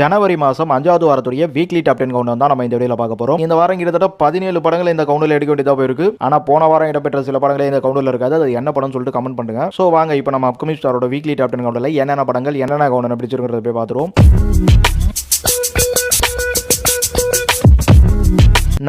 ஜனவரி மாதம் அஞ்சாவது வாரத்துடைய வீக்லி டாப் டென் கவுண்ட் தான் நம்ம இந்த வீடியோல பார்க்க போறோம். இந்த வாரம் கிட்டத்தட்ட பதினேழு படங்கள் இந்த கவுண்டில் எடுக்க வேண்டியதாக போயிருக்கு. ஆனால் போன வாரம் இடம்பெற்ற சில படங்களே இந்த கவுண்டில் இருக்காது. அது என்ன படம் சொல்லிட்டு கமெண்ட் பண்ணுங்க. ஸோ வாங்க இப்போ நம்ம அப்கமிங் ஸ்டாரோட வீக்லி டாப் டென் கவுண்டில் என்னென்ன படங்கள் என்னென்ன கவுண்ட் பிடிச்சிருக்கிறத போய் பார்த்துருவோம்.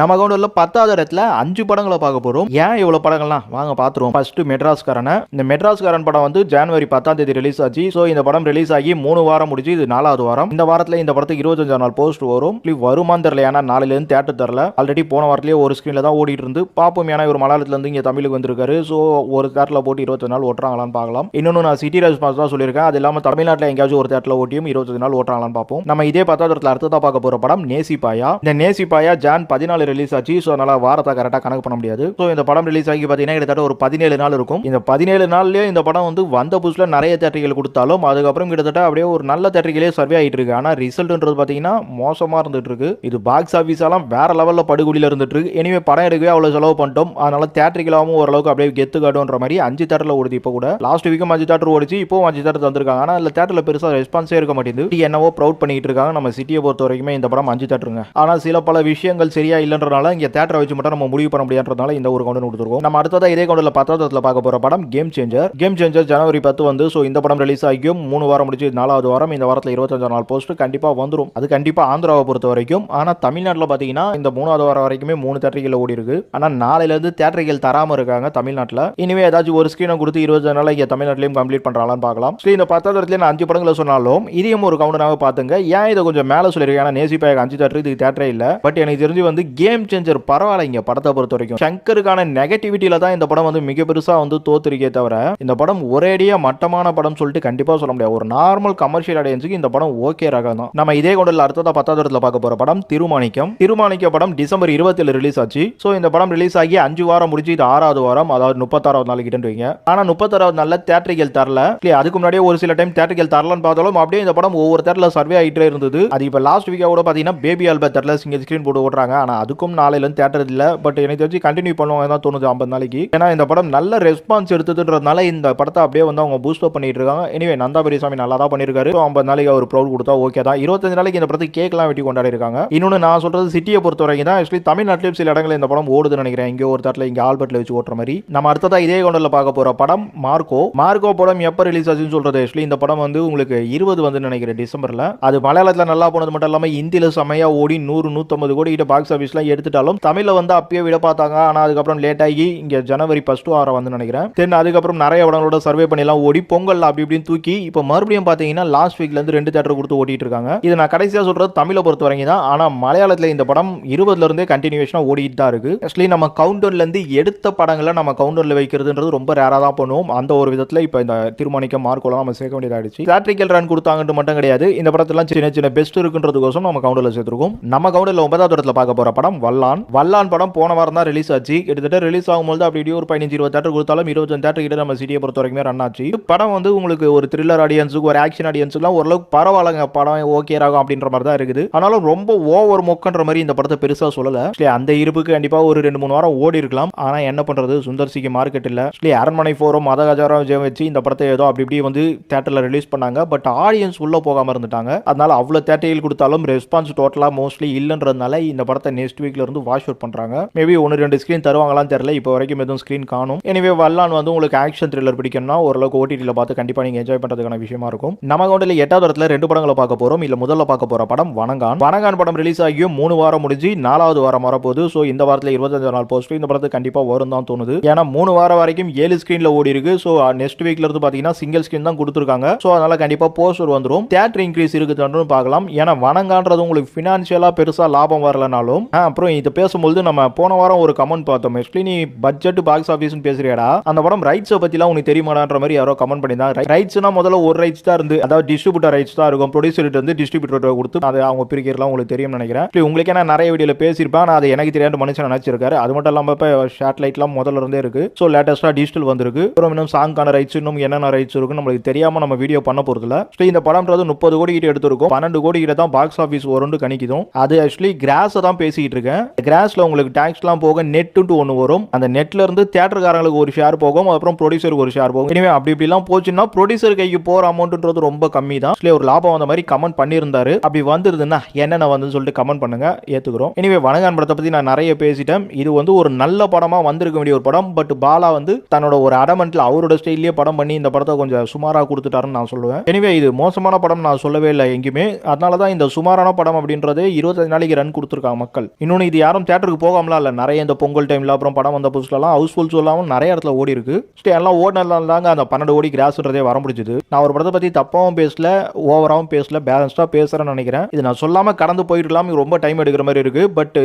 நம்ம கவுண்டில் பத்தாவது இடத்துல அஞ்சு படங்களை பார்க்க போறோம். ஏன் இவ்வளவு படங்கள்லாம்? வாங்க பார்த்துருவோம். ஃபர்ஸ்ட் மெட்ராஸ்காரனை. இந்த மெட்ராஸ்காரன் படம் வந்து ஜனவரி பத்தாம் தேதி ரிலீஸ் ஆச்சு. ஸோ இந்த படம் ரிலீஸ் ஆகி மூணு வாரம் முடிச்சு இது நாலாவது வாரம். இந்த வாரத்தில் இந்த படத்துக்கு இருபத்தஞ்சாம் நாள் போஸ்ட் வரும். இப்படி வருமான்னு தெரியல ஏன்னா நாளையிலேருந்து தேட்டர் தரல ஆல்ரெடி போன வாரத்திலேயே ஒரு ஸ்க்ரீனில் தான் ஓடிட்டு இருந்து. பாப்போம் ஏன்னா இவர் மலையாளத்துலேருந்து இங்கே தமிழுக்கு வந்திருக்காரு. ஸோ ஒரு தேட்டர்ல போட்டு இருபத்தஞ்சு நாள் ஓட்டுறாங்களான்னு பார்க்கலாம். இன்னொன்று நான் சிட்டி ரெஸ்பான்ஸ் தான் சொல்லியிருக்கேன். அது இல்லாமல் தமிழ்நாட்டில் எங்கேயாச்சும் ஒரு தேட்டரில் ஓட்டியும் இருபத்தஞ்சு நாள் ஓட்டுறாங்களான்னு பார்ப்போம். நம்ம இதே பத்தாவது இடத்துல அடுத்ததாக பார்க்க போகிற படம் நேசிப்பாயா? இந்த நேசிப்பாயா ஜான் பதினாலு ரிலீஸ் ஆச்சு. ஸோ அதனால் வாரத்தை கரெக்டாக கணக்கு பண்ண முடியாது. ஸோ இந்த படம் ரிலீஸ் ஆகி பார்த்தீங்கன்னா கிட்டத்தட்ட ஒரு பதினேழு நாள் இருக்கும். இந்த பதினேழு நாள்லேயே இந்த படம் வந்து வந்த புதுசில் நிறைய தேட்டரிகள் கொடுத்தாலும் அதுக்கப்புறம் கிட்டத்தட்ட அப்படியே ஒரு நல்ல தேட்டரிகளே சர்வே ஆகிட்டு இருக்கு. ஆனால் ரிசல்ட்ன்றது பார்த்தீங்கன்னா மோசமாக இருந்துட்டு இருக்கு. இது பாக்ஸ் ஆஃபீஸாலாம் எல்லாம் வேற லெவலில் படுகொலியில் இருந்துட்டு இருக்கு. இனிமே படம் எடுக்கவே அவ்வளோ செலவு பண்ணிட்டோம். அதனால தேட்டரிகளாகவும் ஓரளவுக்கு அப்படியே கெத்து காட்டுன்ற மாதிரி அஞ்சு தேட்டரில் ஓடுது இப்போ கூட. லாஸ்ட் வீக்கும் அஞ்சு தேட்டர் ஓடிச்சு. இப்போ அஞ்சு தேட்டர் தந்திருக்காங்க. ஆனால் இல்லை தேட்டரில் பெருசாக ரெஸ்பான்ஸே இருக்க மாட்டேங்குது. என்னவோ ப்ரௌட் பண்ணிட்டு இருக்காங்க. நம்ம சிட்டியை பொறுத்த வரைக்குமே இந்த படம் அஞ்சு தேட்டருங்க ஆனால் சில பல விஷயங்கள் சரியா இல்லை இல்லைன்றனால இங்கே தேட்டரை வச்சு மட்டும் நம்ம முடிவு பண்ண முடியாதுன்றதுனால இந்த ஒரு கவுண்டர் கொடுத்துருக்கோம். நம்ம அடுத்ததா இதே கவுண்டில் பத்தாவது பார்க்க போற படம் கேம் சேஞ்சர் கேம் சேஞ்சர் ஜனவரி பத்து வந்து ஸோ இந்த படம் ரிலீஸ் ஆகியும் மூணு வாரம் முடிச்சு நாலாவது வாரம் இந்த வாரத்தில் இருபத்தஞ்சாம் நாள் போஸ்ட் கண்டிப்பாக வந்துடும் அது கண்டிப்பாக ஆந்திராவை பொறுத்த வரைக்கும். ஆனால் தமிழ்நாட்டில் பார்த்தீங்கன்னா இந்த மூணாவது வாரம் வரைக்குமே மூணு தேட்டரிகள் ஓடி இருக்கு. ஆனால் நாளையிலேருந்து தேட்டரிகள் தராமல் இருக்காங்க தமிழ்நாட்டில். இனிமே ஏதாச்சும் ஒரு ஸ்க்ரீனை கொடுத்து இருபது நாள் இங்கே தமிழ்நாட்டிலையும் கம்ப்ளீட் பண்ணுறாங்களான்னு பார்க்கலாம். சரி இந்த பத்தாவது இடத்துல நான் அஞ்சு படங்களை சொன்னாலும் இதையும் ஒரு கவுண்டராக பார்த்துங்க. ஏன் இதை கொஞ்சம் மேலே சொல்லியிருக்கேன் ஏன்னா நேசிப்பாக அஞ்சு தேட்டர் இதுக்கு தேட்டரே இல்லை. பட் எனக்கு தெரிஞ்சு வந்து கேம் சேஞ்சர் பரவாயில்ல இங்க படத்தை பொறுத்த வரைக்கும். சங்கருக்கான நெகட்டிவிட்டியில தான் இந்த படம் வந்து மிக பெருசா வந்து தோத்துருக்கே தவிர இந்த படம் ஒரேடியா மட்டமான படம் சொல்லிட்டு கண்டிப்பா சொல்ல முடியாது. ஒரு நார்மல் கமர்ஷியல் அடையன்ஸுக்கு இந்த படம் ஓகே ரகம் தான் நம்ம இதே கொண்டில் அடுத்ததா பத்தாவது இடத்துல பார்க்க போற படம் திருமாணிக்கம். திருமாணிக்க படம் டிசம்பர் இருபத்தில் ரிலீஸ் ஆச்சு. ஸோ இந்த படம் ரிலீஸ் ஆகி அஞ்சு வாரம் முடிஞ்சு இது ஆறாவது வாரம் அதாவது முப்பத்தாறாவது நாள் கிட்ட வைங்க. ஆனா முப்பத்தாறாவது நாளில் தேட்டரிகள் தரல. இல்லையா அதுக்கு முன்னாடியே ஒரு சில டைம் தேட்டரிகள் தரலன்னு பார்த்தாலும் அப்படியே இந்த படம் ஒவ்வொரு தேட்டர்ல சர்வே ஆகிட்டே இருந்தது. அது இப்போ லாஸ்ட் வீக்கா கூட பார்த்தீங்கன்னா பேபி ஆல்பம் தேட்டர்ல சிங்கிள் ஸ்க்ரீன் போட்டு ஓட்டுறாங்க. ஆனா அதுக்கும் நாளையில தேட்டர் இல்லை. பட் எனக்கு தெரிஞ்சு கண்டினியூ பண்ணுவாங்க தான் தோணுது ஐம்பது நாளைக்கு. ஏன்னா இந்த படம் நல்ல ரெஸ்பான்ஸ் எடுத்ததுன்றதுனால இந்த படத்தை அப்படியே வந்து அவங்க பூஸ்ட் அப் பண்ணிட்டு இருக்காங்க. எனிவே நந்தா பெரியசாமி நல்லா தான் பண்ணியிருக்காரு ஐம்பது நாளைக்கு அவர் ப்ரௌட் கொடுத்தா ஓகே தான். இருபத்தஞ்சு நாளைக்கு இந்த படத்தை கேக்லாம் வெட்டி கொண்டாடி இருக்காங்க இன்னொன்று நான் சொல்றது சிட்டியை பொறுத்த வரைக்கும் தான். ஆக்சுவலி தமிழ்நாட்டிலும் சில இடங்களில் இந்த படம் ஓடுதுன்னு நினைக்கிறேன். இங்கே ஒரு தட்டில் இங்கே ஆல்பர்ட்ல வச்சு ஓட்டுற மாதிரி. நம்ம அடுத்ததா இதே கொண்டில் பார்க்க போற படம் மார்க்கோ. மார்க்கோ படம் எப்போ ரிலீஸ் ஆச்சுன்னு சொல்றது? ஆக்சுவலி இந்த படம் வந்து உங்களுக்கு இருபது வந்து நினைக்கிறேன் டிசம்பர்ல. அது மலையாளத்தில் நல்லா போனது மட்டும் இல்லாமல் இந்தியில செமையாக ஓடி நூறு நூற்றம்பது கோடி கிட்ட பாக்ஸ் தான் எடுத்துட்டாலும் தமிழில் வந்து அப்பயே விட பார்த்தாங்க. ஆனால் அதுக்கப்புறம் லேட் ஆகி இங்கே ஜனவரி ஃபர்ஸ்ட் வாரம் வந்து நினைக்கிறேன். தென் அதுக்கப்புறம் நிறைய படங்களோட சர்வே பண்ணிலாம் ஓடி பொங்கல் அப்படி இப்படின்னு தூக்கி இப்போ மறுபடியும் பார்த்தீங்கன்னா லாஸ்ட் வீக்ல இருந்து ரெண்டு தேட்டர் கொடுத்து ஓட்டிட்டு இருக்காங்க. இது நான் கடைசியாக சொல்றது தமிழை பொறுத்த வரைக்கும் தான். ஆனால் மலையாளத்தில் இந்த படம் இருபதுல இருந்தே கண்டினியூஷனாக ஓடிட்டு தான் இருக்கு. ஆக்சுவலி நம்ம கவுண்டர்ல இருந்து எடுத்த படங்களை நம்ம கவுண்டர்ல வைக்கிறதுன்றது ரொம்ப ரேராக தான் பண்ணுவோம். அந்த ஒரு விதத்தில் இப்போ இந்த தீர்மானிக்க மார்க்கோலாம் நம்ம சேர்க்க வேண்டியதாகிடுச்சு தேட்ரிக்கல் ரன் கொடுத்தாங்கன்ட்டு மட்டும் கிடையாது. இந்த படத்தெல்லாம் சின்ன சின்ன பெஸ்ட் இருக்குன்றதுக்கோசம் நம்ம கவுண்டர்ல சேர்த்துருக்கோம். நம்ம கவுண்டர்ல ஒன்பதாவது இடத்துல பார்க்க போற படம் வல்லான். வல்லான் படம் போன வாரம் தான் ரிலீஸ் ஆச்சு. கிட்டத்தட்ட ரிலீஸ் ஆகும்போது அப்படி இப்படி ஒரு பதினஞ்சு இருபது தேட்டர் கொடுத்தாலும் இருபத்தஞ்சு தேட்டர் கிட்ட நம்ம சிட்டியை பொறுத்த வரைக்கும் ரன் ஆச்சு. படம் வந்து உங்களுக்கு ஒரு த்ரில்லர் ஆடியன்ஸுக்கு ஒரு ஆக்ஷன் ஆடியன்ஸுக்குலாம் ஓரளவுக்கு பரவாயில்லங்க. படம் ஓகே ஆகும் அப்படின்ற மாதிரி தான் இருக்குது. ஆனாலும் ரொம்ப ஓவர் மொக்கன்ற மாதிரி இந்த படத்தை பெருசா சொல்லல. அந்த இருப்புக்கு கண்டிப்பா ஒரு ரெண்டு மூணு வாரம் ஓடி இருக்கலாம். ஆனா என்ன பண்றது? சுந்தர் சிக்கு மார்க்கெட் இல்ல. அரண்மனை ஃபோரும் மதகஜாரம் ஜெயம் வச்சு இந்த படத்தை ஏதோ அப்படி இப்படி வந்து தேட்டர்ல ரிலீஸ் பண்ணாங்க. பட் ஆடியன்ஸ் உள்ள போகாம இருந்துட்டாங்க. அதனால அவ்வளவு தேட்டரில் கொடுத்தாலும் ரெஸ்பான்ஸ் டோட்டலா மோஸ்ட்லி இல்லைன்றதுனால இந்த படத்தை நெக்ஸ்ட் வீக்ல இருந்து வாஷ் அவுட் பண்றாங்க. மேபி ஒன்று ரெண்டு ஸ்க்ரீன் தருவாங்களான்னு தெரியல. இப்போ வரைக்கும் எதுவும் ஸ்க்ரீன் காணும். எனவே வல்லான் வந்து உங்களுக்கு ஆக்ஷன் த்ரில்லர் பிடிக்கும்னா ஓரளவுக்கு ஓடிடியில் பார்த்து கண்டிப்பாக நீங்கள் என்ஜாய் பண்ணுறதுக்கான விஷயமா இருக்கும். நம்ம கவுண்டில் எட்டாவது இடத்துல ரெண்டு படங்களை பார்க்க போகிறோம் இல்லை முதல்ல பார்க்க போகிற படம் வணங்கான். வணங்கான் படம் ரிலீஸ் ஆகியும் மூணு வாரம் முடிஞ்சு நாலாவது வாரம் வரப்போகுது. ஸோ இந்த வாரத்தில் இருபத்தஞ்சு நாள் போஸ்ட் இந்த படத்துக்கு கண்டிப்பாக வரும் தான் தோணுது. ஏன்னா மூணு வாரம் வரைக்கும் ஏழு ஸ்க்ரீனில் ஓடி இருக்கு. ஸோ நெக்ஸ்ட் வீக்ல இருந்து பார்த்தீங்கன்னா சிங்கிள் ஸ்க்ரீன் தான் கொடுத்துருக்காங்க. ஸோ அதனால கண்டிப்பாக போஸ்டர் வந்துடும் தேட்டர் இன்க்ரீஸ் இருக்குதுன்னு பார்க்கலாம். ஏன்னா வணங்கான்றது உங்களுக்கு ஃபினான்ஷியலாக பெருசாக லாபம் வரலனாலும் அப்புறம் இது பேசும்போது நம்ம போன வாரம் ஒரு கமெண்ட் பார்த்தோம். எஸ்லி நீ பட்ஜெட் பாக்ஸ் ஆஃபீஸ்னு பேசுறியாடா? அந்த படம் ரைட்ஸை பற்றிலாம் உனக்கு தெரியுமாடான்ற மாதிரி யாரோ கமெண்ட் பண்ணியிருந்தாங்க ரைட்ஸ்னா முதல்ல ஒரு ரைட்ஸ் தான் இருந்து அதாவது டிஸ்ட்ரிபியூட்டர் ரைட்ஸ் தான் இருக்கும். ப்ரொடியூசர்கிட்ட வந்து டிஸ்ட்ரிபியூட்டர் கொடுத்து அதை அவங்க பிரிக்கிறலாம் உங்களுக்கு தெரியும்னு நினைக்கிறேன். உங்களுக்கு நான் நிறைய வீடியோவில் பேசியிருப்பேன். நான் அது எனக்கு தெரியாத மனுஷன் நினைச்சிருக்காரு. அது மட்டும் இல்லாமல் இப்போ சேட்டலைட்லாம் முதல்ல இருந்தே இருக்கு. ஸோ லேட்டஸ்ட்டாக டிஜிட்டல் வந்திருக்கு. அப்புறம் இன்னும் சாங்கான ரைட்ஸ் இன்னும் என்னென்ன ரைட்ஸ் இருக்கு நம்மளுக்கு தெரியாமல் நம்ம வீடியோ பண்ண போகிறதுல ஸோ இந்த படம்ன்றது முப்பது கோடி கிட்ட எடுத்திருக்கும். பன்னெண்டு கோடி கிட்ட தான் பாக்ஸ் ஆஃபீஸ் வரும்னு கணிக்குதும். அது ஆக்சுவலி கிராஸை தான் பேசிக்கிட்டு இருக்கேன் கிராஸ்ல உங்களுக்கு டேக்ஸ்லாம் போக நெட்டுன்ட்டு ஒன்று வரும். அந்த நெட்ல இருந்து தேட்டருக்காரங்களுக்கு ஒரு ஷேர் போகும். அப்புறம் ப்ரொடியூசருக்கு ஒரு ஷேர் போகும். இனிமே அப்படி இப்படிலாம் போச்சுன்னா ப்ரொடியூசர் கைக்கு போற அமௌண்ட்ன்றது ரொம்ப கம்மி தான் ஒரு லாபம் வந்த மாதிரி கமெண்ட் பண்ணியிருந்தாரு. அப்படி வந்துருதுன்னா என்னென்ன வந்து சொல்லிட்டு கமெண்ட் பண்ணுங்க. ஏத்துக்கிறோம். இனிமே வணங்கான் படத்தை பத்தி நான் நிறைய பேசிட்டேன். இது வந்து ஒரு நல்ல படமா வந்திருக்க வேண்டிய ஒரு படம். பட் பாலா வந்து தன்னோட ஒரு அடமெண்ட்ல அவரோட ஸ்டைல்லயே படம் பண்ணி இந்த படத்தை கொஞ்சம் சுமாரா கொடுத்துட்டாருன்னு நான் சொல்லுவேன். எனிவே இது மோசமான படம் நான் சொல்லவே இல்லை எங்கேயுமே. அதனால தான் இந்த சுமாரான படம் அப்படின்றது இருபத்தஞ்சு நாளைக்கு ரன் கொடுத்துருக்காங்க மக்கள். இன்னொன்று இது யாரும் தேட்டருக்கு போகாமலாம் இல்லை. நிறைய இந்த பொங்கல் டைம்ல அப்புறம் படம் வந்த புதுசுலலாம் ஹவுஸ்ஃபுல் சொல்லாமல் நிறைய இடத்துல ஓடி இருக்கு. Still எல்லாம் ஓடினதுனால தாங்க அந்த பன்னெண்டு ஓடி கிராஸ்ன்றதே வர முடிஞ்சுது. நான் ஒரு படத்தை பற்றி தப்பாகவும் பேசல ஓவராகவும் பேசல பேலன்ஸ்டாக பேசுகிறேன்னு நினைக்கிறேன். இது நான் சொல்லாமல் கடந்து போயிடலாம் ரொம்ப டைம் எடுக்கிற மாதிரி இருக்கு. பட்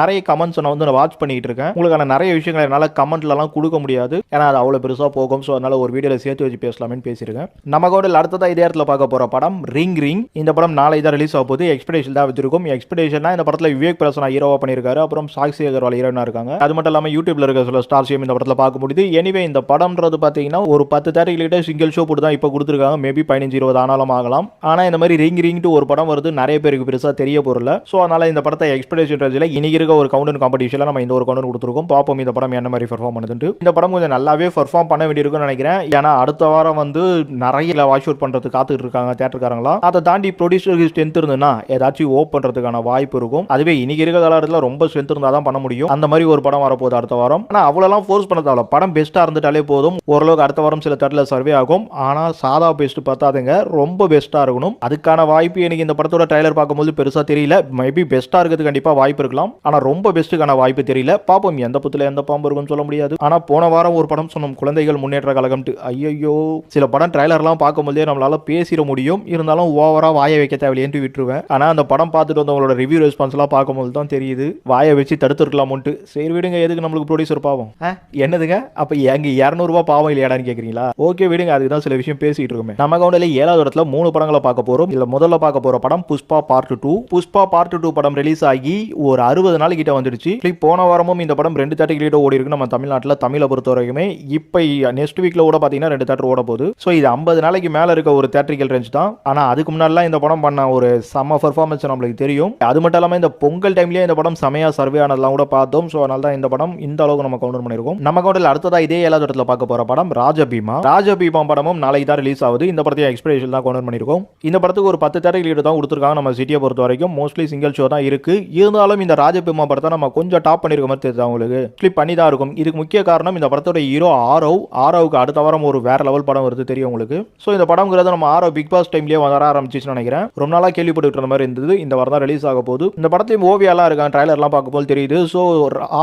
நிறைய கமெண்ட்ஸ் நான் வந்து நான் வாட்ச் பண்ணிட்டு இருக்கேன். உங்களுக்கான நிறைய விஷயங்களை என்னால் கமெண்ட்லலாம் கொடுக்க முடியாது. ஏன்னா அது அவ்வளோ பெருசாக போகும். ஸோ அதனால் ஒரு வீடியோவில் சேர்த்து வச்சு பேசலாமேன்னு பேசியிருக்கேன். நம்ம கூட அடுத்ததாக இதே இடத்துல பார்க்க போகிற படம் ரிங் ரிங் இந்த படம் நாளை தான் ரிலீஸ் ஆக போகுது. எக்ஸ்பெக்டேஷன் தான் வச்சிருக்கும். எக்ஸ்பெக்டேஷன்னா இந்த படத்தில் விவேக் பிரசனா ஹீரோவாக பண்ணியிருக்காரு. அப்புறம் சாக்ஷி அகர்வால் ஹீரோனா இருக்காங்க. அது மட்டும் இல்லாமல் யூடியூப்ல இருக்க சில ஸ்டார்ஸையும் இந்த படத்தில் பார்க்க முடியுது. எனிவே இந்த படம்ன்றது பார்த்தீங்கன்னா ஒரு பத்து தேட்டர்கிட்ட சிங்கிள் ஷோ போட்டு தான் இப்போ கொடுத்துருக்காங்க. மேபி பதினஞ்சு இருபது ஆனாலும் ஆகலாம். ஆனால் இந்த மாதிரி ரிங் ரிங்ட்டு ஒரு படம் வருது. நிறைய பேருக்கு பெருசாக தெரிய போறல ஸோ அதனால் இந்த படத்தை எக்ஸ்பெக்டேஷன் ரேஞ்சில் இன்னைக்கு இருக்க ஒரு கவுண்டன் காம்படிஷனில் நம்ம இந்த ஒரு கவுண்டன் கொடுத்துருக்கோம். பார்ப்போம் இந்த படம் என்ன மாதிரி பெர்ஃபார்ம் பண்ணுதுன்ட்டு. இந்த படம் கொஞ்சம் நல்லாவே பெர்ஃபார்ம் பண்ண வேண்டியிருக்கும்னு நினைக்கிறேன். ஏன்னா அடுத்த வாரம் வந்து நிறைய வாஷ் அவுட் பண்ணுறதுக்கு காத்துட்டு இருக்காங்க தேட்டருக்காரங்களா அதை தாண்டி ப்ரொடியூசருக்கு ஸ்ட்ரென்த் இருந்ததுன்னா ஏதாச்சும் ஓப் பண்ணுறதுக்கான வாய்ப்பு இருக்கும். அதுவே இன்னைக்கு இருக்க காலத்தில் ரொம்ப ஸ்ட்ரென்த் இருந்தால் தான் பண்ண முடியும். அந்த மாதிரி ஒரு படம் வரப்போகுது அடுத்த வாரம். ஆனால் அவ்வளோலாம் ஃபோர்ஸ் பண்ண தேவை படம் பெஸ்ட்டாக இருந்துட்டாலே போதும். ஓரளவுக்கு அடுத்த வாரம் சில தேட்டரில் சர்வே ஆகும். ஆனால் சாதா பெஸ்ட் பார்த்தாதுங்க. ரொம்ப பெஸ்ட்டாக இருக்கணும். அதுக்கான வாய்ப்பு எனக்கு இந்த படத்தோட ட்ரைலர் பார்க்கும்போது பெருசாக தெரியல. மேபி பெஸ்ட்டாக இருக்கிறது கண்டிப்பாக வாய்ப்பு இருக்கலாம். ஆனால் ரொம்ப பெஸ்ட்டுக்கான வாய்ப்பு தெரியல. பார்ப்போம் எந்த புத்தில் எந்த பாம்பு இருக்கும்னு சொல்ல முடியாது. ஆனால் போன வாரம் ஒரு படம் சொன்னோம் குழந்தைகள் முன்னேற்ற கழகம்ட்டு ஐயோ சில படம் ட்ரைலர்லாம் பார்க்கும்போதே நம்மளால பேசிட முடியும். இருந்தாலும் ஓவராக வாய வைக்க தேவையில்லையேன்ட்டு விட்டுருவேன். ஆனால் அந்த படம் பார்த்துட்டு வந்தவங்களோட ரிவ்யூ ரெஸ்பான்ஸ்லாம் பார்க்கும்போது தான் தெரியும். தெரியுது. வாயை வச்சு தடுத்துருக்கலாமோன்ட்டு. சரி விடுங்க எதுக்கு நம்மளுக்கு ப்ரொடியூசர் பாவம்? என்னதுங்க? அப்போ எங்க இரநூறுபா பாவம் இல்லையாடான்னு கேட்குறீங்களா ஓகே விடுங்க அதுக்கு தான் சில விஷயம் பேசிட்டு இருக்கோமே. நம்ம கவுண்டில் ஏழாவது இடத்துல மூணு படங்களை பார்க்க போறோம். இதுல முதல்ல பார்க்க போற படம் Pushpa part two Pushpa part two படம் ரிலீஸ் ஆகி ஒரு அறுபது நாள் கிட்ட வந்துடுச்சு. போன வாரமும் இந்த படம் ரெண்டு தேட்டர் கிட்ட ஓடி இருக்கு. நம்ம தமிழ்நாட்டில் தமிழை பொறுத்த வரைக்குமே. இப்போ நெக்ஸ்ட் வீக்ல கூட பார்த்தீங்கன்னா ரெண்டு தேட்டர் ஓட போகுது. ஸோ இது ஐம்பது நாளைக்கு மேல இருக்க ஒரு தேட்டரிக்கல் ரேஞ்ச் தான். ஆனா அதுக்கு முன்னாடிலாம் இந்த படம் பண்ண ஒரு செம்ம பர்ஃபார்மன்ஸ் நம்மளுக்கு தெரியும். அது மட்டும் இல்லாமல் இந்த பொங்கல் டைம்லயே இந்த படம் செமையா சர்வே ஆனதெல்லாம் கூட பார்த்தோம். ஸோ அதனால தான் இந்த படம் இந்த அளவுக்கு நம்ம கவுண்டர் பண்ணியிருக்கோம். நம்ம கவுண்டில் அடுத்ததா இதே ஏழாவது இடத்துல பார்க்க போற படம் ராஜபீமா. ராஜபீமா படமும் நாளைக்கு தான் ரிலீஸ் ஆகுது. இந்த படத்தையும் எக்ஸ்பிரேஷன் தான் கவுண்டர் பண்ணியிருக்கோம். இந்த படத்துக்கு ஒரு பத்து தேட்டர் லீடு தான் கொடுத்துருக்காங்க நம்ம சிட்டியை பொறுத்த வரைக்கும். மோஸ்ட்லி சிங்கிள் ஷோ தான் இருக்கு. இருந்தாலும் இந்த ராஜபீமா படத்தை நம்ம கொஞ்சம் டாப் பண்ணிருக்க மாதிரி தெரியுது அவங்களுக்கு ஸ்லிப் பண்ணி தான் இருக்கும். இதுக்கு முக்கிய காரணம் இந்த படத்தோட ஹீரோ ஆரவ். ஆரவுக்கு அடுத்த வாரம் ஒரு வேற லெவல் படம் வருது தெரியும் உங்களுக்கு. ஸோ இந்த படம்ங்கிறது நம்ம ஆரவ் பிக் பாஸ் டைம்லேயே வர ஆரம்பிச்சிச்சுன்னு நினைக்கிறேன். ரொம்ப நாளாக கேள்விப்பட்டு மாதிரி இருந்தது. இந்த வாரம் தான் ரிலீஸ் ஆக போகுது. இந்த படத்தையும் ஓவியாலாம் இருக்காங்க. ட்ரைலர்லாம் பார்க்கும்போது தெரியுது. ஸோ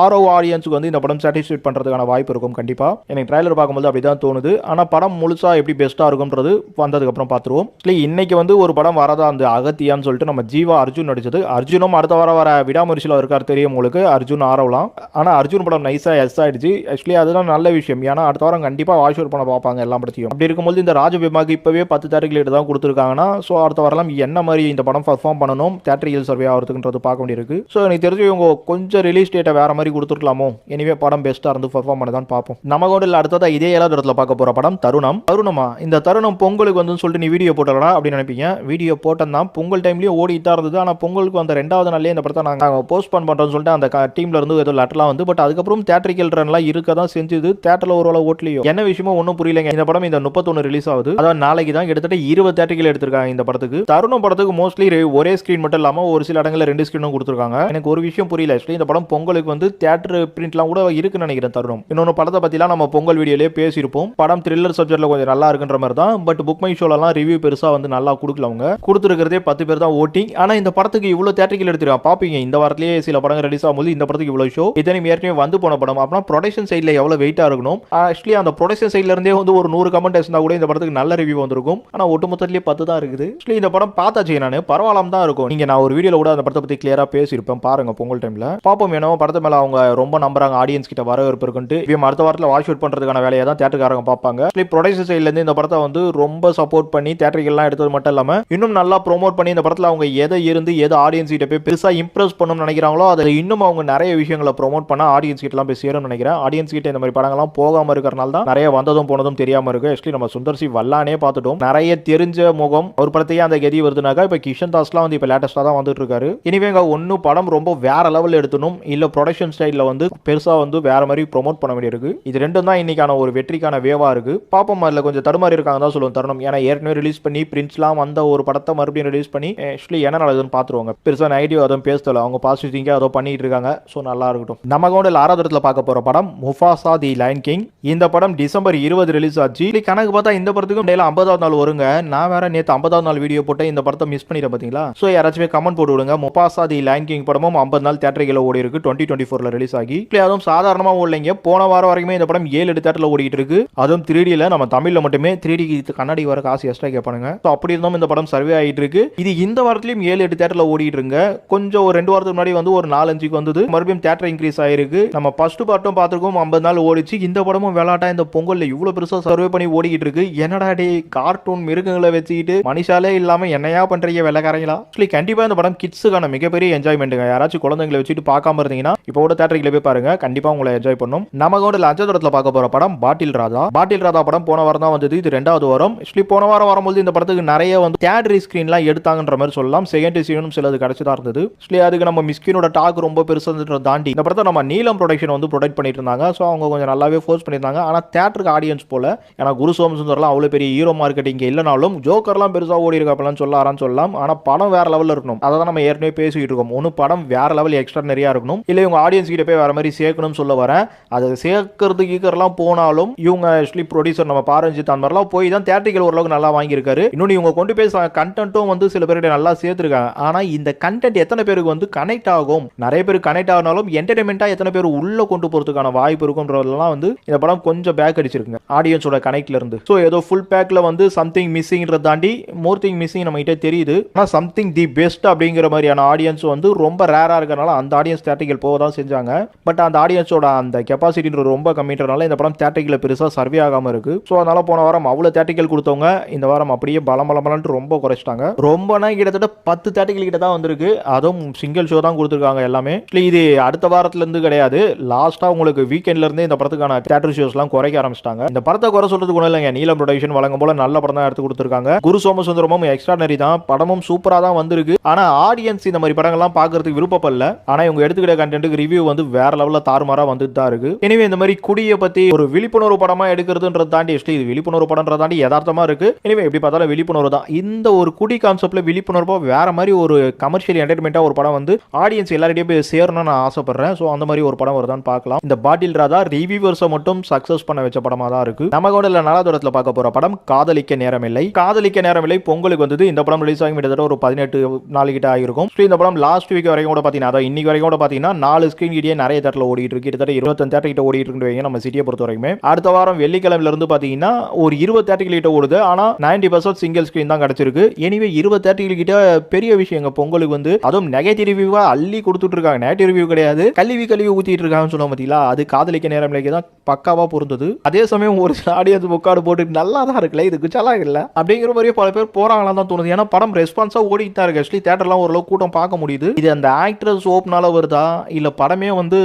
ஆரோ ஆடியன்ஸுக்கு வந்து இந்த படம் சாட்டிஸ்ஃபைட் பண்ணுறதுக்கான வாய்ப்பு இருக்கும் கண்டிப்பாக எனக்கு ட்ரைலர் பார்க்கும்போது அப்படி தான் தோணுது. ஆனால் படம் முழுசா எப்படி பெஸ்ட்டாக இருக்கும்ன்றது வந்ததுக்கப்புறம் பார்த்துருவோம். இல்லை இன்னைக்கு வந்து ஒரு படம் வரதா அந்த அகத்தியான்னு சொல்லிட்டு நம்ம ஜீவா அர்ஜுன் நடிச்சது. அர்ஜுனும் அடுத்த வாரம் வர விடாமுயற்சியில் இருக்கார் தெரியும் உங்களுக்கு. அர்ஜுன் ஆரவலாம். ஆனால் அர்ஜுன் படம் நைஸாக எஸ் ஆயிடுச்சு. ஆக்சுவலி அதுதான் நல்ல விஷயம். ஏன்னா அடுத்த வாரம் கண்டிப்பாக வாஷ் அவுட் பண்ண பார்ப்பாங்க எல்லா படத்தையும். அப்படி இருக்கும்போது இந்த ராஜபிமாக்கு இப்போவே பத்து தேட்டர்கள் தான் கொடுத்துருக்காங்கன்னா ஸோ அடுத்த வாரம் என்ன மாதிரி இந்த படம் பர்ஃபார்ம் பண்ணணும்? தேட்டரியில் சர்வே ஆகிறதுக்குன்றது பார்க்க வேண்டியிருக்கு. ஸோ எனக்கு தெரிஞ்சு இவங்க கொஞ்சம் ரிலீஸ் டேட்டை வேற மாதிரி கொடுத்துருக்கலாமோ? எனிவே படம் பெஸ்ட்டாக இருந்து பர்ஃபார்ம் பண்ணதான் பார்ப்போம் நம்ம கோண்டில் அடுத்ததாக இதே ஏழாவது இடத்துல பார்க்க போகிற படம் தருணம். தருணமா? இந்த தருணம் பொங்கலுக்கு வந்து சொல்லிட்டு நீ வீடியோ போட்டலடா அப்படின்னு நினைப்பீங்க. வீடியோ போட்டதான் பொங்கல் டைம்லேயும் ஓடிட்டு தான் இருந்தது. ஆனால் பொங்கலுக்கு அந்த ரெண்டாவது நாளே இந்த படத்தை நாங்கள் போஸ்ட் பண்ண பண்ணுறோம்னு சொல்லிட்டு அந்த டீம்ல இருந்து ஏதோ லெட்டர்லாம் வந்து பட் அதுக்கப்புறம் தேட்டரிக்கல் ரன்லாம் இருக்க தான் செஞ்சது. தேட்டரில் ஒரு ஓட்டலையோ? என்ன விஷயமோ ஒன்றும் புரியலைங்க. இந்த படம் இந்த முப்பத்தொன்று ரிலீஸ் ஆகுது. அதாவது நாளைக்கு தான் கிட்டத்தட்ட இருபது தேட்டரிக்கல் எடுத்திருக்காங்க இந்த படத்துக்கு. தருணம் படத்துக்கு மோஸ்ட்லி ஒரே ஸ்க்ரீன் மட்டும் இல்லாமல் ஒரு சில இடங்களில் ரெண்டு ஸ்க்ரீனும் கொடுத்துருக்காங்க. எனக்கு ஒரு விஷயம் புரியல. ஆக்சுவலி இந்த படம் பொங்கலுக்கு வந்து தேட்டர் பிரிண்ட்லாம் கூட இருக்குன்னு நினைக்கிறேன் தருணம். இன்னொன்று படத்தை பற்றிலாம் நம்ம பொங்கல் வீடியோலேயே பேசியிருப்போம். படம் த்ரில்லர் சப்ஜெக்ட்ல கொஞ்சம் நல்லா இருக்குன்ற மாதிரி தான். பட் புக் மை ஷோலலாம் ரிவ்யூ பெருசாக வந்து நல்லா கொடுக்கல அவங்க. கொடுத்துருக்கிறதே பத்து பேர் தான் ஓட்டிங் ஆனால் இந்த படத்துக்கு இவ்வளோ தேட்டரிக்கல் எடுத்துருவான் பார்ப்பீங்க இந்த வாரத்திலேயே சில படங்கள் ரிலீஸ் ஆகும்போது இந்த படத்துக்கு இவ்வளோ ஷோ இதனையும் ஏற்கனவே வந்து போன படம். அப்படின்னா ப்ரொடக்ஷன் சைடில் எவ்வளோ வெயிட்டாக இருக்கணும்? ஆக்சுவலி அந்த ப்ரொடக்ஷன் சைடில் இருந்தே வந்து ஒரு நூறு கமெண்ட் இருந்தால் கூட இந்த படத்துக்கு நல்ல ரிவ்யூ வந்திருக்கும். ஆனால் ஒட்டுமொத்தத்திலேயே பத்து தான் இருக்குது. ஆக்சுவலி இந்த படம் பார்த்தாச்சு நான். பரவாயில்லாம தான் இருக்கும். நீங்கள் நான் ஒரு வீடியோவில் கூட அந்த படத்தை பற்றி கிளியராக பேசியிருப்பேன். பாருங்க பொங்கல் டைம்ல பாப்போம் என்னவோ படத்து மேல அவங்க ரொம்ப நம்புறாங்க ஆடியன்ஸ் கிட்ட வரவேற்பு இருக்குன்ட்டு. இவன் அடுத்த வாரத்தில் வாஷ் அவுட் பண்றதுக்கான வேலையை தான் தேட்டருக்காரங்க பார்ப்பாங்க. ஆக்சுவலி சைட்ல இருந்து இந்த படத்தை வந்து ரொம்ப சப்போர்ட் பண்ணி தேட்டருக்கெல்லாம் எடுத்தது மட்டும் இல்லாம இன்னும் நல்லா ப்ரோமோட் பண்ணி இந்த படத்தில் அவங்க எதை இருந்து எதை ஆடியன்ஸ் கிட்ட போய் பெருசா இம்ப்ரெஸ் பண்ணணும்னு நினைக்கிறாங்களோ அதில் இன்னும் அவங்க நிறைய விஷயங்களை ப்ரோமோட் பண்ண ஆடியன்ஸ் கிட்டலாம் போய் சேரும்னு நினைக்கிறேன். ஆடியன்ஸ் கிட்ட இந்த மாதிரி படங்கள்லாம் போகாம இருக்கிறனால தான் நிறைய வந்ததும் போனதும் தெரியாம இருக்கு. ஆக்சுவலி நம்ம சுந்தர்சி வல்லானே பார்த்துட்டோம். நிறைய தெரிஞ்ச முகம். ஒரு படத்தையே அந்த கதி வருதுனாக்கா இப்போ கிஷன் தாஸ்லாம் வந்து இப்போ லேட்டஸ்டாக தான் வந்துட்டு இருக்காரு. இனிவேங்க ஒன்றும் படம் ரொம்ப வேற லெவலில் எடுத்தணும் இல்லை ப்ரொடக்ஷன் ஸ்டைலில் வந்து பெருசாக வந்து வேற மாதிரி ப்ரொமோட் பண்ண வேண்டியிருக்கு. இது ரெண்டும் தான் இன்னைக்கான ஒரு வெற்றிக்கான வேவா இருக்கு. பாப்போம் அதில் கொஞ்சம் தடுமாறி இருக்காங்க தான் சொல்லுவோம் தருணம். ஏன்னா ஏற்கனவே ரிலீஸ் பண்ணி பிரின்ஸ்லாம் வந்த ஒரு படத்தை மறுபடியும் ரிலீஸ் பண்ணி ஆக்சுவலி என்ன நடக்குதுன்னு பார்த்துருவாங்க பெருசாக ஐடியா அதுவும் பேசல அவங்க பாசிட்டிவ் திங்காக அதோ பண்ணிட்டு இருக்காங்க. ஸோ நல்லா இருக்கட்டும். நம்ம கவுண்டில் ஆறாவது இடத்துல பார்க்க போற படம் முஃபாசா தி லைன் கிங் இந்த படம் டிசம்பர் இருபது ரிலீஸ் ஆச்சு. கணக்கு பார்த்தா இந்த படத்துக்கும் டெய்லி ஐம்பதாவது நாள் வருங்க. நான் வேற நேற்று ஐம்பதாவது நாள் வீடியோ போட்டு இந்த படத்தை மிஸ் பண்ணிட்டேன் பார்த்தீங்களா ஸோ யாராச்சுமே கமெண்ட் போட்டு விடுங்க. முஃபாசா தி லைன் கிங் படமும் ஐம்பது நாள் தேட்டரில் ஓடி இருக்கு. டுவெண்ட்டி டுவெண்ட்டி ஃபோர்ல ரிலீஸ் ஆகி. அதுவும் சாதாரணமாக ஓடலைங்க போன வாரம் வரைக்குமே இந்த படம் ஏழு எட்டு தேட்டரில் ஓடிட்டு இருக்கு. அதுவும் த்ரீடியில் நம்ம தமிழில் மட்டுமே த்ரீ டி கண்ணாடி வர காசு எக்ஸ்ட்ரா கேட்பானுங்க. ஸோ அப்படி இருந்தும் இந்த படம் சர்வே ஆகிட்டு இருக்கு. இது இந்த வாரத்திலையும் ஏழு எட்டு தேட்டரில் ஓடிட்டு இருங்க. கொஞ்சம் ஒரு ரெண்டு வாரத்துக்கு முன்னாடி வந்து ஒரு நாலஞ்சுக்கு வந்தது. மறுபடியும் தேட்டர் இன்க்ரீஸ் ஆயிருக்கு. நம்ம ஃபர்ஸ்ட் பார்ட்டும் பார்த்துருக்கோம். ஐம்பது நாள் ஓடிச்சு. இந்த படமும் விளாட்டா. இந்த பொங்கல்ல இவ்வளவு பெருசா சர்வே பண்ணி ஓடிக்கிட்டு இருக்கு. என்னடா டே கார்ட்டூன் மிருகங்களை வச்சுக்கிட்டு மனுஷாலே இல்லாம என்னையா பண்றீங்க வெள்ளக்காரங்களா? ஆக்சுவலி கண்டிப்பா இந்த படம் கிட்ஸுக்கான மிகப்பெரிய என்ஜாய்மெண்ட்டுங்க யாராச்சும் குழந்தைங்களை வச்சுட்டு பார்க்காம இருந்தீங்கன்னா இப்போ கூட தேட்டருக்கு போய் பாருங்க. கண்டிப்பா உங்களை என்ஜாய் பண்ணும். நம்ம கூட லஞ்சதூரத்தில் பார்க்க போற படம் பாட்டில் ராதா. பாட்டில் ராதா படம் போன வாரம் தான் வந்தது. இது ரெண்டாவது வாரம். ஆக்சுவலி போன வாரம் வரும்போது இந்த படத்துக்கு நிறைய வந்து தேட்டரி ஸ்க்ரீன்லாம் எடுத்தாங்கன்ற மாதிரி சொல்லலாம். செகண்ட் சீனும் சிலது கிடைச்சதா இருந்தது. ஆக்சுவலி அதுக்கு நம்ம மிஸ்கினோட டாக் ரொம்ப பெருசுன்றதை தாண்டி இந்த படத்தை நம்ம நீலம் ப்ரொடக்ஷன் வந்து ப்ரொடக்ட் பண்ணிட்டு இருந்தாங்க. ஸோ அவங்க கொஞ்சம் நல்லாவே ஃபோர்ஸ் பண்ணியிருந்தாங்க. ஆனால் தேட்டருக்கு ஆடியன்ஸ் போல ஏன்னா குரு சோமசுந்தர்லாம் அவ்வளோ பெரிய ஹீரோ மார்க்கெட்டிங் இல்லைனாலும் ஜோக்கர்லாம் பெருசாக ஓடி இருக்காப்பலாம் சொல்லலாம்னு சொல்லலாம் ஆனால் படம் வேற லெவலில் இருக்கணும். அதை தான் நம்ம ஏற்கனவே பேசிக்கிட்டு இருக்கோம். ஒன்று படம் வேற லெவல் எக்ஸ்ட்ரா நிறையா இருக்கணும். இல்லை இவங்க ஆடியன்ஸ் கிட்ட போய் வேற மாதிரி சேர்க்கணும்னு சொல்ல வரேன். அதை சேர்க்கறது கீக்கர்லாம் போனாலும் இவங்க ஆக்சுவலி ப்ரொடியூசர் நம்ம பாரஞ்சித் அந்த மாதிரிலாம் போய் தான் தேட்டரிக்கல் ஓரளவுக்கு நல்லா வாங்கியிருக்காரு. இன்னொன்று இவங்க கொண்டு போய் கண்டென்ட்டும் வந்து சில பேர்கிட்ட நல்லா சேர்த்துருக்காங்க. ஆனால் இந்த கண்டென்ட் எத்தனை பேருக்கு வந்து கனெக்ட் ஆகும்? நிறைய பேர் கனெக்ட் ஆகினாலும் என்டர்டைன்மெண்ட்டாக எத்தனை பேர் உள்ளே கொண்டு போகிறதுக்கான வாய்ப்பு இருக்குன்றதெல்லாம் வந்து இந்த படம் கொஞ்சம் பேக் அடிச்சிருக்குங்க ஆடியன்ஸோட கனெக்ட்ல இருந்து. ஸோ ஏதோ ஃபுல் பேக்கில் வந்து சம்திங் மிஸ்ஸிங்கிறத தாண்டி மோர் திங் மிஸ்ஸிங் நம்ம கிட்டே தெரியுது. ஆனால் சம்திங் தி பெஸ்ட் அப்படிங்கிற மாதிரியான ஆடியன்ஸ் வந்து ரொம்ப ரேராக இருக்கிறனால அந்த ஆடியன்ஸ் தேட்டரிக்கல் போக தான் செஞ்சாங்க. பட் அந்த ஆடியன்ஸோட அந்த கெப்பாசிட்டின்ற ரொம்ப கம்மின்றனால இந்த படம் தேட்டரிக்கில் பெருசாக சர்வே ஆகாமல் இருக்கு. ஸோ அதனால போன வாரம் அவ்வளோ தேட்டரிக்கல் கொடுத்தவங்க இந்த வாரம் அப்படியே பலம் பலம் பலன்ட்டு ரொம்ப குறைச்சிட்டாங்க. ரொம்பனா கிட்டத்தட்ட பத்து தேட்டரிக்கல் கிட்ட தான் வந்திருக்கு. அதுவும் சிங்கிள் ஷோ தான் கொடுத்துருக்காங்க எல்லாமே. இது அடுத்த வாரத்துலேருந்து கிடையாது. லாஸ்ட்டாக உங்களுக்கு வீக்கெண்ட்லேருந்து இந்த படத்துக்கான தேட்டர் ஷோஸ்லாம் குறைக்க ஆரம்பிச்சிட்டாங்க. இந்த படத்தை குறை சொல்றதுக்கு ஒன்றும் இல்லைங்க. நீலம் ப்ரொடக்ஷன் வழங்கும் போல நல்ல படம் தான் எடுத்து கொடுத்துருக்காங்க. குரு சோமசுந்தரமும் எக்ஸ்ட்ரானரி தான். படமும் சூப்பராக தான் வந்திருக்கு. ஆனால் ஆடியன்ஸ் இந்த மாதிரி படங்கள்லாம் பார்க்கறதுக்கு விருப்பப்படல. ஆனா இவங்க எடுத்துக்கிட்ட கண்டென்ட்டுக்கு ரிவ்யூ வந்து வேற லெவலில் தாறுமாறா வந்துட்டு தான் இருக்கு. எனவே இந்த மாதிரி குடியை பத்தி ஒரு விழிப்புணர்வு படமா எடுக்கிறதுன்றது தாண்டி actually இது விழிப்புணர்வு படம்ன்றது தாண்டி யதார்த்தமா இருக்கு. எனவே எப்படி பார்த்தாலும் விழிப்புணர்வு தான். இந்த ஒரு குடி கான்செப்ட்ல விழிப்புணர்வா வேற மாதிரி ஒரு கமர்ஷியல் என்டர்டைன்மெண்ட்டாக ஒரு படம் வந்து ஆடியன்ஸ் எல்லார்டையும் போய் சேரணும்னு நான் ஆசைப்படுறேன். ஸோ அந்த மாதிரி ஒரு படம் வருதான்னு பார்க்கலாம். இந்த பாட்டில் ராதா ரிவியூவர்ஸை மட்டும் சக்ஸஸ் பண்ண வச்ச படமா தான் இருக்கு. நம்ம கூட இல்லை நலாதூரத்தில் பார்க்க போற படம் காதலிக்க நேரமில்லை. காதலிக்க நேரமில்லை பொங்கலுக்கு வந்தது இந்த படம் ரிலீஸ் ஆகி கிட்டத்தட்ட ஒரு பதினெட்டு நாள் கிட்ட ஆகிருக்கும் ஸோ இந்த படம் லாஸ்ட் வீக் வரைக்கும் கூட பார்த்தீங்கன்னா அதாவது இன்னைக்கு வரைக்கும் கூட பார்த்தீங்கன்னா நாலு ஸ்க்ரீன் கிட்டே நிறைய தேட்டரில் ஓடிட்டு இருக்கு. கிட்டத்தட்ட இருபத்தஞ்சு தேட்டர் கிட்ட ஓடிட்டு இருக்கு நம்ம சிட்டியை பொறுத்த வரைக்குமே. அடுத்த வாரம் வெள்ளிக்கிழமையில இருந்து பார்த்தீங்கன்னா ஒரு இருபது தேட்டர் கிட்ட ஓடுது. ஆனால் நைன்டி பர்சன்ட் சிங்கிள் ஸ்க்ரீன் தான் கிடைச்சிருக்கு. எனிவே இருபது தேட்டர் கிட்ட பெரிய விஷயங்க பொங்கலுக்கு வந்து அதுவும் நெகட்டிவ் ரிவ்யூவா அள்ளி கொடுத்துட்டு இருக்காங்க. நெகட்டிவ் ரிவ்யூ கிடையாது. கல்வி கல்வி ஊத்திட்டு இருக்காங்கன்னு சொல்லுவோம் பார்த்தீங்களா? அது காதலிக்க நேரம் தான் பக்காவா பொருந்தது. அதே சமயம் ஒரு சில ஆடியன்ஸ் முக்காடு போட்டு நல்லா தான் இருக்குல்ல இதுக்கு சலா இல்ல. அப்படிங்கிற மாதிரியே பல பேர் போறாங்களா தான் தோணுது. ஏன்னா படம் ரெஸ்பான்ஸா ஓடிட்டு தான் இருக்கு. ஆக்சுவலி தேட்டர்லாம் ஓரளவு கூட்டம் பார்க்க முடியுது. இது அந்த ஆக்ட்ரஸ் ஓப்னால வருதா? இல்ல படமே வந்து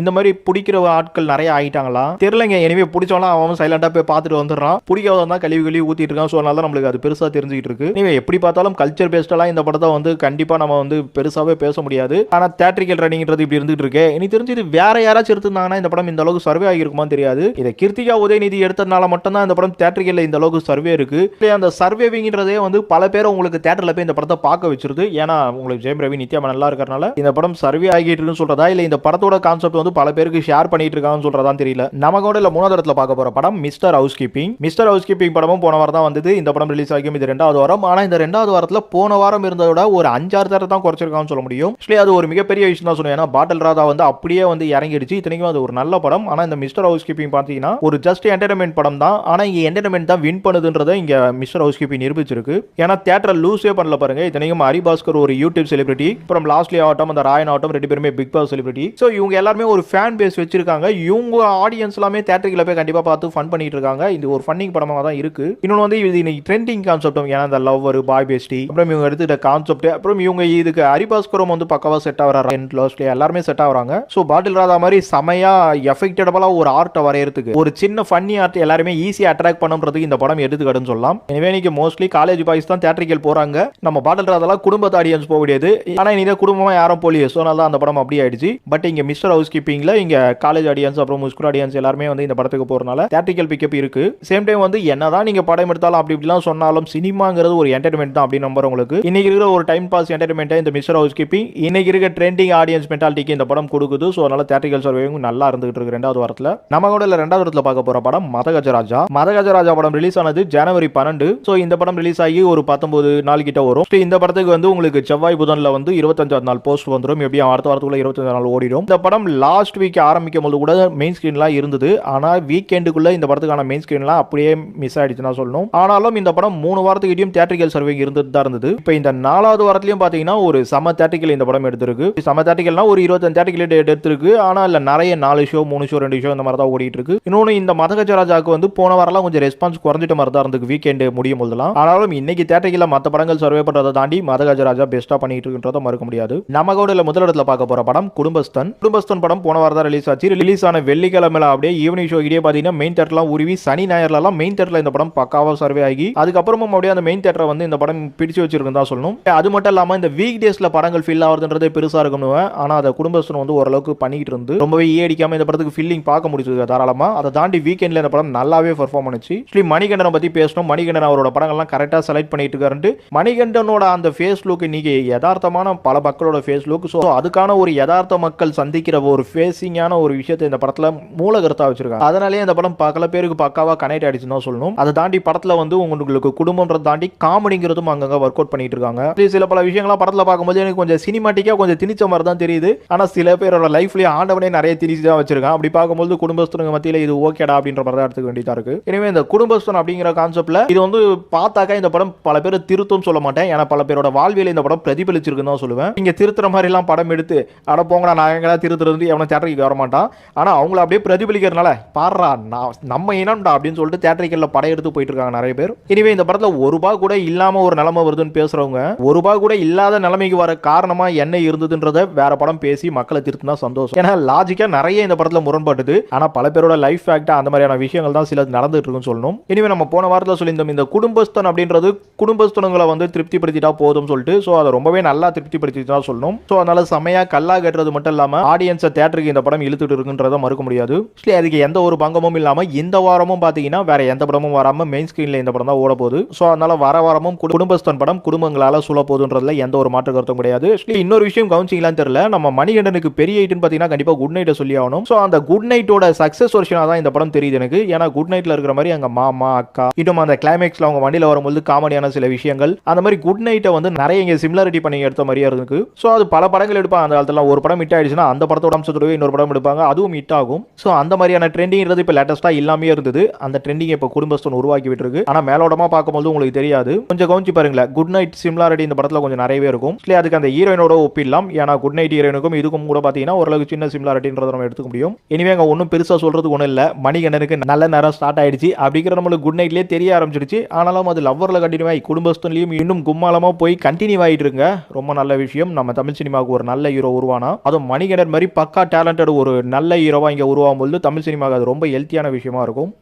இந்த மாதிரி பிடிக்கிற ஆட்கள் நிறைய ஆயிட்டாங்களா? தெரியலங்க. எனவே பிடிச்சவனா அவன் சைலண்டா போய் பார்த்துட்டு வந்துடுறான். பிடிக்காதவன் தான் கழுவி கழுவி ஊத்திட்டு இருக்கான். ஸோ அதனால நம்மளுக்கு அது பெருசா தெரிஞ்சுக்கிட்டு இருக்கு. எனவே எப்படி பார்த்தாலும் கல்ச்சர் பேஸ்டெல்லாம் இந்த படத்தை வந்து கண்டிப்பா நம்ம வந்து பெருசாவே பேச முடியாது. ஆனா தேட்ரிக்கல் ரன்னிங்கிறது இப்படி இருந்துட்டு இருக்கு. இனி தெரிஞ்சு இது வேற யாராச்சும் எடுத்திருந்தாங்கன்னா இந்த படம் இந்த அளவுக்கு சர்வே ஆகிருக்குமா தெரியாது. இதை கிருத்திகா உதயநிதி எடுத்ததுனால மட்டும்தான் இந்த படம் தேட்டரிக்கல்ல இந்த அளவுக்கு சர்வே இருக்கு. அந்த சர்வேவிங்கிறதே வந்து பல பேர் உங்களுக்கு தேட்டர்ல போய் இந்த படத்தை பார்க்க வச்சிருது. ஏன்னா உங்களுக்கு ஜெயம் ரவி நித்யா நல்லா இருக்கறனால இந்த படம் சர்வே ஆகிட்டு இருக்குன்னு சொல்றதா? இல்ல இந்த படத்தோட கான்செப்ட் வந்து பல பேருக்கு ஷேர் பண்ணிட்டு இருக்காங்கன்னு சொல்றதா தெரியல. நம்ம கூட இல்ல மூணாவது இடத்துல பார்க்க போற படம் mister housekeeping mister housekeeping படமும் போன வாரம் தான் வந்தது. இந்த படம் ரிலீஸ் ஆகியும் இது ரெண்டாவது வாரம். ஆனா இந்த ரெண்டாவது வாரத்துல போன வாரம் இருந்ததை விட ஒரு அஞ்சாறு தேட்டர் தான் குறைச்சிருக்கான்னு சொல்ல முடியும். ஆக்சுவலி அது ஒரு மிகப்பெரிய விஷயம் தான் சொல்லுவேன் ஏன்னா பாட்டில் ராதா வந்து அப்படியே வந்து இறங்கிடுச்சு. இத்தனைக்கும் அது ஒரு நல்ல படம். ஆனா இந்த மிஸ்டர் ஹவுஸ் கீப்பிங் பாத்தீங்கன்னா ஒரு ஜஸ்ட் என்டர்டைன்மெண்ட் படம் தான். ஆனா இங்க என்டர்டைன்மெண்ட் தான் வின் பண்ணுதுன்றதை இங்க மிஸ்டர் ஹவுஸ் கீப்பிங் நிரூபிச்சிருக்கு. ஏன்னா தேட்டர் லூஸே பண்ணல பாருங்க. இத்தனைக்கும் ஹரிபாஸ்கர் ஒரு யூடியூப் செலிபிரிட்டி அப்புறம் லாஸ்ட் லாஸ்ட்லி ஆகட்டும் அந்த ராயன் ஆகட்டும் ரெண்டு பேருமே பிக் பாஸ் செலிபிரிட்டி ஸோ இவங்க எல்லாருமே ஒரு ஃபேன் பேஸ் வச்சிருக்காங்க. இவங்க ஆடியன்ஸ் எல்லாமே தேட்டரில் போய் கண்டிப்பாக பார்த்து ஃபன் பண்ணிட்டு இருக்காங்க. இது ஒரு ஃபன்னிங் படமாக தான் இருக்கு. இன்னொன்று வந்து இது இன்னைக்கு ட்ரெண்டிங் கான்செப்டும் ஏன்னா இந்த லவ்வர் பாய் பேஸ்டி அப்புறம் இவங்க எடுத்துக்கிட்ட கான்செப்ட் அப்புறம் இவங்க இதுக்கு ஹரிபாஸ்கரும் வந்து பக்கவா செட் ஆகிறாங்க லாஸ்ட்லி எல்லாருமே செட் ஆகிறாங்க. ஸோ பாட்டில் ராதா மாதிரி செமையா எஃபெக்டடபலா ஒரு ஆர்ட்டை வரையறதுக்கு ஒரு சின்ன ஃபன்னி ஆர்ட் எல்லாருமே ஈஸியாக அட்ராக்ட் பண்ணுறதுக்கு இந்த படம் எடுத்துக்காட்டுன்னு சொல்லலாம். எனவே இன்னைக்கு மோஸ்ட்லி காலேஜ் பாய்ஸ் தான் தேட்டரிக்கல் போகிறாங்க நம்ம பாட்டில் ராதாலாம் குடும்பத்து ஆடியன்ஸ் போக முடியாது ஆனால் இனி குடும்பம் குடும்பமாக யாரும் போலியே. ஸோ தான் அந்த படம் அப்படி ஆயிடுச்சு. பட் இங்கே மிஸ்டர் ஹவுஸ் கீப்பிங்கில் இங்கே காலேஜ் ஆடியன்ஸ் அப்புறம் முஸ்குர் ஆடியன்ஸ் எல்லாருமே வந்து இந்த படத்துக்கு போகிறனால தேட்டிக்கல் பிக்கப் இருக்கு. சேம் டைம் வந்து என்னதான் நீங்கள் படம் எடுத்தாலும் அப்படி இப்படிலாம் சொன்னாலும் சினிமாங்கிறது ஒரு என்டர்டைன்மெண்ட் தான் அப்படின்னு நம்புற உங்களுக்கு இன்னைக்கு இருக்கிற ஒரு டைம் பாஸ் என்டர்டைன்மெண்ட்டை இந்த மிஸ்டர் ஹவுஸ் கீப்பிங் இன்னைக்கு இருக்க ட்ரெண்டிங் ஆடியன்ஸ் மென்டாலிட்டிக்கு இந்த படம் கொடுக்குது. ஸோ அதனால தேட்டிக்கல் சர்வேவும் நல்லா இருந்துகிட்டு இருக்கு ரெண்டாவது வாரத்தில். நம்ம கூட இல்ல ரெண்டாவது இடத்துல பார்க்க போற படம் மதகஜராஜா. மதகஜராஜா படம் ரிலீஸ் ஆனது ஜனவரி பன்னெண்டு. ஸோ இந்த படம் ரிலீஸ் ஆகி ஒரு பத்தொன்பது நாள் கிட்ட வரும். இந்த படத்துக்கு வந்து உங்களுக்கு செவ்வாய் புதன்ல வந்து இருபத்தஞ்சாவது நாள் போஸ்ட் வந்துடும் எப்படியும் அடுத்த வாரத்துக்குள்ள இருபத்தஞ்சு நாள் ஓடிடும். இந்த படம் லாஸ்ட் வீக் ஆரம்பிக்கும் போது கூட மெயின் ஸ்கிரீன்லாம் இருந்தது. ஆனா வீக்கெண்டுக்குள்ள இந்த படத்துக்கான மெயின் ஸ்கிரீன்லாம் அப்படியே மிஸ் ஆயிடுச்சுன்னா சொல்லணும். ஆனாலும் இந்த படம் மூணு வாரத்துக்கிட்டையும் தேட்டரிக்கல் சர்வே இருந்துட்டு தான் இருந்தது. இப்போ இந்த நாலாவது வாரத்திலையும் பார்த்தீங்கன்னா ஒரு சம தேட்டிக்கல் இந்த படம் எடுத்திருக்கு. சம தேட்டிக்கல்னா ஒரு இருபத்தஞ்சு தேட்டிக்கல் எடுத்திருக்கு. ஆனால் இல்லை நிறைய நாலு ஷோ மூணு ஷோ ரெண்டு ஷோ இந்த மாதிரி தான் ஓடிட்டு இருக்கு. இன்னொன்று இந்த மதகஜராஜாவுக்கு வந்து போன வாரம்லாம் கொஞ்சம் ரெஸ்பான்ஸ் குறைஞ்சிட்ட மாதிரி தான் இருந்துக்கு வீக்கெண்டு முடியும் போதெல்லாம் ஆனாலும் இன்னைக்கு தேட்டரிக்கல மற்ற படங்கள் சர்வே பண்றதை தாண்டி மதகஜராஜா பெஸ்ட்டாக பண்ணிட்டு இருக்குன்றத மறுக்க முடியாது. நம்ம கூட முதல் இடத்துல பார்க்க போற படம் குடும்பஸ்தன். குடும்பஸ்தன் படம் போன வாரம் தான் ரிலீஸ் ஆச்சு. ரிலீஸ் ஆன வெள்ளிக்கிழமையில அப்படியே ஈவினிங் ஷோ இடையே பார்த்தீங்கன்னா மெயின் தேட்டர்லாம் உருவி சனி ஞாயிறுலாம் மெயின் தேட்டர்ல இந்த படம் பக்காவாக சர்வே ஆகி அதுக்கப்புறமும் அப்படியே அந்த மெயின் தேட்டரை வந்து இந்த படம் பிடிச்சு வச்சிருக்குன்னு தான் சொல்லணும். அது மட்டும் இல்லாமல் இந்த வீக் டேஸ்ல படங்கள் ஃபில் ஆகுதுன்றதே பெருசா இருக்கும்னு ஆனால் அதை குடும்பஸ்தன் வந்து ஓரளவுக்கு பண்ணிக்கிட்டு இருந்து ரொம்பவே ஈ அடிக்காம இந்த படத்துக்கு ஃபில்லிங் பார்க்க முடிச்சது தாராளமா. அதை தாண்டி வீக்கெண்ட்ல இந்த படம் நல்லாவே பெர்ஃபார்ம் பண்ணுச்சு. ஆக்சுவலி மணிகண்டனை பத்தி பேசணும். மணிகண்டன் அவரோட படங்கள்லாம் கரெக்டாக செலக்ட் பண்ணிட்டு இருக்காரு மணிகண்டனோட அந்த ஃபேஸ் லுக் இன்னைக்கு யதார்த்தமான பல மக்களோட ஃபேஸ் லுக் ஸோ அதுக்கான ஒரு யதார்த்த மக்கள் சந்திக்கிற ஒரு ஃபேஸிங்கான ஒரு விஷயத்தை இந்த படத்துல மூலகருத்தாக வச்சிருக்காங்க. அதனாலேயே இந்த படம் பல பேருக்கு பக்காவா கனெக்ட் ஆயிடுச்சுன்னு தான் சொல்லணும். அதை தாண்டி படத்துல வந்து உங்களுக்கு குடும்பம்ன்றதை தாண்டி காமெடிங்கிறதும் அங்கங்கே ஒர்க் அவுட் பண்ணிட்டு இருக்காங்க. சில பல விஷயங்கள்லாம் படத்துல பார்க்கும்போது எனக்கு கொஞ்சம் சினிமாட்டிக்கா கொஞ்சம் திணிச்ச மாதிரி தான் தெரியுது. ஆனால் சில பேரோட லைஃப்லயே ஆண்டவனே நிறைய திணிச்சு தான் வச்சிருக்கான். அப்படி பார்க்கும்போது குடும்பஸ்தனுக்கு மத்தியில் இது ஓகேடா அப்படின்ற மாதிரி தான் எடுத்துக்க வேண்டியதா இருக்கு. எனவே இந்த குடும்பஸ்தன் அப்படிங்கிற கான்செப்ட்ல இது வந்து பார்த்தாக்கா இந்த படம் பல பேர் திருத்தம் சொல்ல மாட்டேன். ஏன்னா பல பேரோட வாழ்வியல் இந்த படம் பிரதிபலிச்சிருக்குன்னு தான் சொல்லுவேன். இங்க திருத்துற மாதிரிலாம் படம் எடுத்து அட போங்கடா நான் எங்கடா திருத்துறது எவனை தேட்டருக்கு வரமாட்டான் ஆனால் அவங்கள அப்படியே பிரதிபலிக்கிறதுனால பாடுறா நான் நம்ம இனம்டா அப்படின்னு சொல்லிட்டு தேட்டரிக்கல்ல படம் எடுத்து போயிட்டு இருக்காங்க நிறைய பேர். இனிமே இந்த படத்தில் ஒரு ரூபாய் கூட இல்லாமல் ஒரு நிலைமை வருதுன்னு பேசுகிறவங்க ஒரு ரூபாய் கூட இல்லாத நிலைமைக்கு வர காரணமாக என்ன இருந்ததுன்றத வேற படம் பேசி மக்களை திருத்தினா சந்தோஷம். ஏன்னா லாஜிக்காக நிறைய இந்த படத்தில் முரண்படுது ஆனால் பல பேரோட லைஃப் ஃபேக்டாக அந்த மாதிரியான விஷயங்கள் தான் சில நடந்துட்டு இருக்குன்னு சொல்லணும். இனிமே நம்ம போன வாரத்தில் சொல்லியிருந்தோம் இந்த குடும்பஸ்தன் அப்படின்றது குடும்பஸ்தனங்களை வந்து திருப்திப்படுத்திட்டா போதும் சொல்லிட்டு. ஸோ அதை ரொம்பவே நல்லா திருப்திப்படுத்தி தான் சொல்லணும். ஸோ அதனால செமையா கல்லா கட்டுறது மட்டும் இல்லாம ஆடியன்ஸை தேட்டருக்கு இந்த படம் இழுத்துட்டு இருக்குன்றதை மறுக்க முடியாது. Actually, அதுக்கு எந்த ஒரு பங்கமும் இல்லாமல் இந்த வாரமும் பாத்தீங்கன்னா வேற எந்த படமும் வராமல் மெயின் ஸ்க்ரீனில் இந்த படம் தான் ஓட போகுது ஸோ அதனால வர வாரமும் குடும்பஸ்தன் படம் குடும்பங்களால் சூழ போகுதுன்றதுல எந்த ஒரு மாற்று கருத்தும் கிடையாது. Actually, இன்னொரு விஷயம் கவனிச்சிங்களான்னு தெரியல. நம்ம மணிகண்டனுக்கு பெரிய ஹிட்னு பார்த்தீங்கன்னா கண்டிப்பாக குட் நைட்டை சொல்லி ஆகணும். ஸோ அந்த குட் நைட்டோட சக்ஸஸ் வருஷனாக தான் இந்த படம் தெரியுது எனக்கு. ஏன்னா குட் நைட்டில் இருக்கிற மாதிரி அங்கே மாமா அக்கா இன்னும் அந்த கிளைமேக்ஸில் அவங்க வண்டியில் வரும்போது காமெடியான சில விஷயங்கள். அந்த மாதிரி குட் நைட்டை வந்து நிறைய இங்கே சிமிலாரிட்டி பண்ணி எடுத்த மாதிரியா இருக்கு ஸோ அது பல படங்கள் எடுப்பாங்க. அந்த காலத்தில் ஒரு படம் ஹிட் ஆயிடுச்சுன்னா அந்த படத்தோட அம்சத்தோடவே இன்னொரு படம் எடுப்பாங்க. அதுவும் ஹிட் ஆகும். ஸோ அந்த மாதிரியான ட்ரெண்டிங்கிறது இப்போ லேட்டஸ்ட்டாக இல்லாமே இருந்தது. அந்த ட்ரெண்டிங் இப்போ குடும்பஸ்தன் உருவாக்கி விட்டுருக்கு. ஆனால் மேலோடமாக பார்க்கும்போது உங்களுக்கு தெரியாது. கொஞ்சம் கவனிச்சு பாருங்களேன். குட் நைட் சிமிலாரிட்டி இந்த படத்தில் கொஞ்சம் நிறையவே இருக்கும். இல்லை அதுக்கு அந்த ஹீரோயினோட ஒப்பிடலாம். ஏன்னா குட் நைட் ஹீரோயினுக்கும் இதுக்கும் கூட பார்த்தீங்கன்னா ஓரளவுக்கு சின்ன சிமிலாரிட்டின்றத நம்ம எடுத்துக்க முடியும். இனிமே அங்கே ஒன்றும் பெருசாக சொல்கிறது ஒன்றும் இல்லை. மணிகண்டனுக்கு நல்ல நேரம் ஸ்டார்ட் ஆயிடுச்சு. அப்படிங்கிற நம்மளுக்கு குட் நைட்லேயே தெரிய ஆரம்பிச்சிடுச்சு ஆனாலும் அது லவ்வரில் கண்டினியூ ஆகி குடும்பஸ்தன்லையும் இன்னும் கும்மாலமாக போய் கண்டினியூ ஆகிட்டு இருங்க. ரொம்ப நல்ல விஷயம். நம்ம தமிழ் சினிமாவுக்கு ஒரு நல்ல ஹீரோ உருவானா? அதுவும் மணிகண்டர் மாதிரி பக்கா டேலண்டட் ஒரு நல்ல ஹீரோவா இங்கே உருவாகும் போது தமிழ் சினிமாவுக்கு அது ரொம்ப ஹெல்த்தியான விஷயமா இருக்கும்.